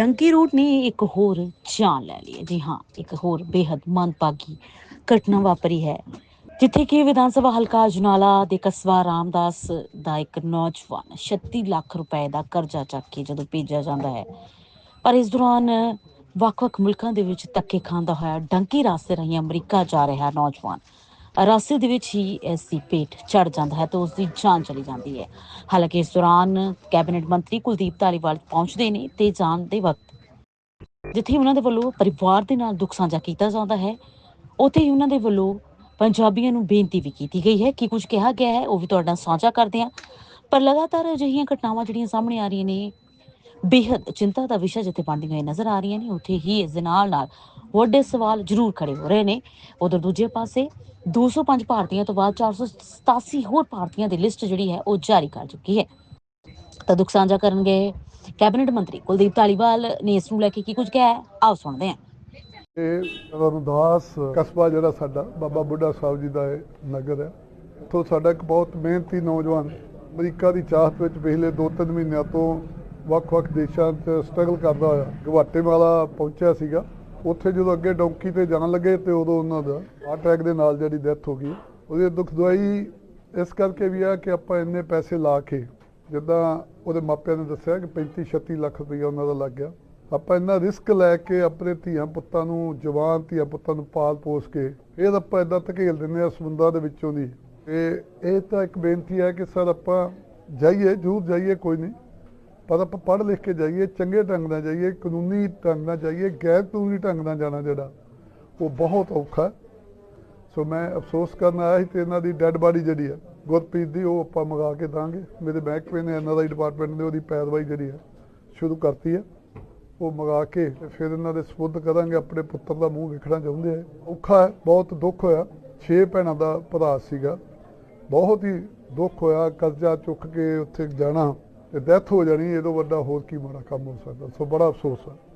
Donkey route ਨੇ ਇੱਕ ਹੋਰ ਜਾਨ ਲੈ ਲਈ ਜੀ ਹਾਂ, ਇੱਕ ਹੋਰ ਬੇहद ਮੰਦਭਾਗੀ ਘਟਨਾ ਵਾਪਰੀ ਹੈ, ਜਿੱਥੇ ਕਿ ਵਿਧਾਨ ਸਭਾ ਹਲਕਾ ਅਜਨਾਲਾ ਦੇ ਕਸਬਾ ਰਾਮਦਾਸ ਦਾ ਇੱਕ ਨੌਜਵਾਨ 36 ਲੱਖ ਰੁਪਏ ਦਾ ਕਰਜ਼ਾ ਚੱਕ ਕੇ ਜਦੋਂ ਭੇਜਿਆ ਜਾਂਦਾ ਹੈ। ਪਰ ਇਸ ਦੌਰਾਨ ਵੱਖ-ਵੱਖ ਮੁਲਕਾਂ ਦੇ ਵਿੱਚ ਧੱਕੇ ਖਾਂਦਾ ਹੋਇਆ ਡੰਕੀ ਰਾਸਤੇ ਰਾਹੀਂ ਅਮਰੀਕਾ ਜਾ ਰਿਹਾ ਨੌਜਵਾਨ। ਰਾਸਤੇ ਦੇ ਵਿੱਚ ਹੀ ਇਸ ਦੀ ਪੇਟ ਚੜ ਜਾਂਦਾ ਹੈ ਤੇ ਉਸ ਦੀ ਜਾਨ ਚਲੀ ਜਾਂਦੀ ਹੈ। ਹਾਲਾਂਕਿ ਇਸ ਦੌਰਾਨ ਕੈਬਨਿਟ ਮੰਤਰੀ ਕੁਲਦੀਪ ਧਾਲੀਵਾਲ ਪਹੁੰਚਦੇ ਨੇ ਤੇ ਜਾਣ ਦੇ ਵਕਤ ਜਿੱਥੇ ਉਹਨਾਂ ਦੇ ਵੱਲੋਂ ਪਰਿਵਾਰ ਦੇ ਨਾਲ ਦੁੱਖ ਸਾਂਝਾ ਕੀਤਾ ਜਾਂਦਾ ਹੈ, ਉੱਥੇ ਹੀ ਉਹਨਾਂ ਦੇ ਵੱਲੋਂ ਪੰਜਾਬੀਆਂ ਨੂੰ ਬੇਨਤੀ ਵੀ ਕੀਤੀ ਗਈ ਹੈ ਕਿ ਕੁਝ ਕਿਹਾ ਗਿਆ ਹੈ, ਉਹ ਵੀ ਤੁਹਾਡਾ ਸਾਂਝਾ ਕਰਦੇ ਹਾਂ। ਪਰ ਲਗਾਤਾਰ ਅਜਿਹੀਆਂ ਘਟਨਾਵਾਂ ਜਿਹੜੀਆਂ ਸਾਹਮਣੇ ਆ ਰਹੀਆਂ ਨੇ ਬੇहद ਚਿੰਤਾ ਦਾ ਵਿਸ਼ਾ ਜਿੱਥੇ ਬਣਦੀਆਂ ਹੋਈਆਂ ਨਜ਼ਰ ਆ ਰਹੀਆਂ ਨੇ, ਉੱਥੇ ਹੀ ਇਸ ਦੇ ਨਾਲ ਨਾਲ ਵੱਡੇ ਸਵਾਲ ਜ਼ਰੂਰ ਖੜੇ ਹੋ ਰਹੇ ਨੇ। ਉਧਰ ਦੂਜੇ ਪਾਸੇ 205 ਭਾਰਤੀਆਂ ਤੋਂ ਬਾਅਦ 487 ਹੋਰ ਭਾਰਤੀਆਂ ਦੀ ਲਿਸਟ ਜਿਹੜੀ ਹੈ ਉਹ ਜਾਰੀ ਕਰ ਚੁੱਕੀ ਹੈ। ਤਾਂ ਦੁੱਖ ਸਾਂਝਾ ਕਰਨਗੇ ਕੈਬਨਿਟ ਮੰਤਰੀ ਕੁਲਦੀਪ ਧਾਲੀਵਾਲ ਨੇ ਇਸ ਨੂੰ ਲੈ ਕੇ ਕੀ ਕੁਝ ਕਿਹਾ ਆਓ ਸੁਣਦੇ ਹਾਂ। ਇਹ ਰਮਦਾਸ ਕਸਬਾ ਜਿਹੜਾ ਸਾਡਾ, ਬਾਬਾ ਬੁੱਢਾ ਸਾਹਿਬ ਜੀ ਦਾ ਨਗਰ ਹੈ। ਇੱਥੋਂ ਸਾਡਾ ਇੱਕ ਬਹੁਤ ਮਿਹਨਤੀ ਨੌਜਵਾਨ ਅਮਰੀਕਾ ਦੀ ਚਾਹਤ ਵਿੱਚ ਪਿਛਲੇ 2-3 ਮਹੀਨਿਆਂ ਤੋਂ ਵੱਖ-ਵੱਖ ਦੇਸ਼ਾਂ 'ਚ ਸਟਰਗਲ ਕਰਦਾ ਹੋਇਆ। ਗਵਾਟੇਮਾਲਾ ਪਹੁੰਚਿਆ ਸੀਗਾ। ਉੱਥੇ ਜਦੋਂ ਅੱਗੇ ਡੌਂਕੀ ਤੇ ਜਾਣ ਲੱਗੇ ਤੇ ਉਦੋਂ ਉਹਨਾਂ ਦਾ ਹਾਰਟ ਅਟੈਕ ਦੇ ਨਾਲ ਜਿਹੜੀ ਡੈਥ ਹੋ ਗਈ, ਉਹਦੀ ਦੁੱਖ ਦਵਾਈ ਇਸ ਕਰਕੇ ਵੀ ਆ ਕਿ ਆਪਾਂ ਇੰਨੇ ਪੈਸੇ ਲਾ ਕੇ ਜਿੱਦਾਂ ਉਹਦੇ ਮਾਪਿਆਂ ਨੇ ਦੱਸਿਆ ਕਿ 35-36 ਲੱਖ ਰੁਪਈਆ ਉਹਨਾਂ ਦਾ ਲੱਗ ਗਿਆ। ਆਪਾਂ ਇੰਨਾ ਰਿਸਕ ਲੈ ਕੇ ਆਪਣੇ ਧੀਆਂ ਪੁੱਤਾਂ ਨੂੰ, ਜਵਾਨ ਧੀਆਂ ਪੁੱਤਾਂ ਨੂੰ ਪਾਲ ਪੋਸ ਕੇ ਇਹ ਆਪਾਂ ਇਦਾਂ ਧਕੇਲ ਦਿੰਦੇ ਆ ਸਮੁੰਦਰਾਂ ਦੇ ਵਿੱਚੋਂ ਦੀ। ਤੇ ਇਹ ਤਾਂ ਇੱਕ ਬੇਨਤੀ ਹੈ ਕਿ ਸਰ ਆਪਾਂ ਜਾਈਏ, ਜ਼ਰੂਰ ਜਾਈਏ, ਕੋਈ ਨਹੀਂ। ਪਰ ਆਪਾਂ ਪੜ੍ਹ ਲਿਖ ਕੇ ਜਾਈਏ, ਚੰਗੇ ਢੰਗ ਨਾਲ ਜਾਈਏ, ਕਾਨੂੰਨੀ ਢੰਗ ਨਾਲ ਜਾਈਏ, ਗੈਰ ਕਾਨੂੰਨੀ ਢੰਗ ਨਾਲ ਜਾਣਾ ਜਿਹੜਾ, ਉਹ ਬਹੁਤ ਔਖਾ ਸੋ ਮੈਂ ਅਫਸੋਸ ਕਰਨ ਆਇਆ ਸੀ ਤੇ ਇਹਨਾਂ ਦੀ ਡੈੱਡ ਬਾਡੀ ਜਿਹੜੀ ਹੈ, ਗੁਰਪ੍ਰੀਤ ਦੀ, ਉਹ ਆਪਾਂ ਮੰਗਾ ਕੇ ਦਾਂਗੇ। ਮੇਰੇ ਮਹਿਕਮੇ ਨੇ ਐਨਆਰਆਈ ਡਿਪਾਰਟਮੈਂਟ ਨੇ ਉਹਦੀ ਪੈਰਵਾਈ ਜਿਹੜੀ ਹੈ, ਸ਼ੁਰੂ ਕਰਤੀ ਹੈ। ਉਹ ਮੰਗਾ ਕੇ ਫਿਰ ਇਹਨਾਂ ਦੇ ਸਪੁੱਧ ਕਰਾਂਗੇ, ਆਪਣੇ ਪੁੱਤਰ ਦਾ ਮੂੰਹ ਵੇਖਣਾ ਚਾਹੁੰਦੇ ਆ ਔਖਾ ਹੈ, ਬਹੁਤ ਦੁੱਖ ਹੋਇਆ। ਛੇ ਭੈਣਾਂ ਦਾ ਭਰਾ ਸੀਗਾ। ਬਹੁਤ ਹੀ ਦੁੱਖ ਹੋਇਆ, ਕਰਜ਼ਾ ਚੁੱਕ ਕੇ ਉੱਥੇ ਜਾਣਾ। ਤੇ ਡੈਥ ਹੋ ਜਾਣੀ ਇਹ ਤੋਂ ਵੱਡਾ ਹੋਰ ਕੀ ਮਾੜਾ ਕੰਮ ਹੋ ਸਕਦਾ? ਸੋ ਬੜਾ ਅਫਸੋਸ ਹੈ।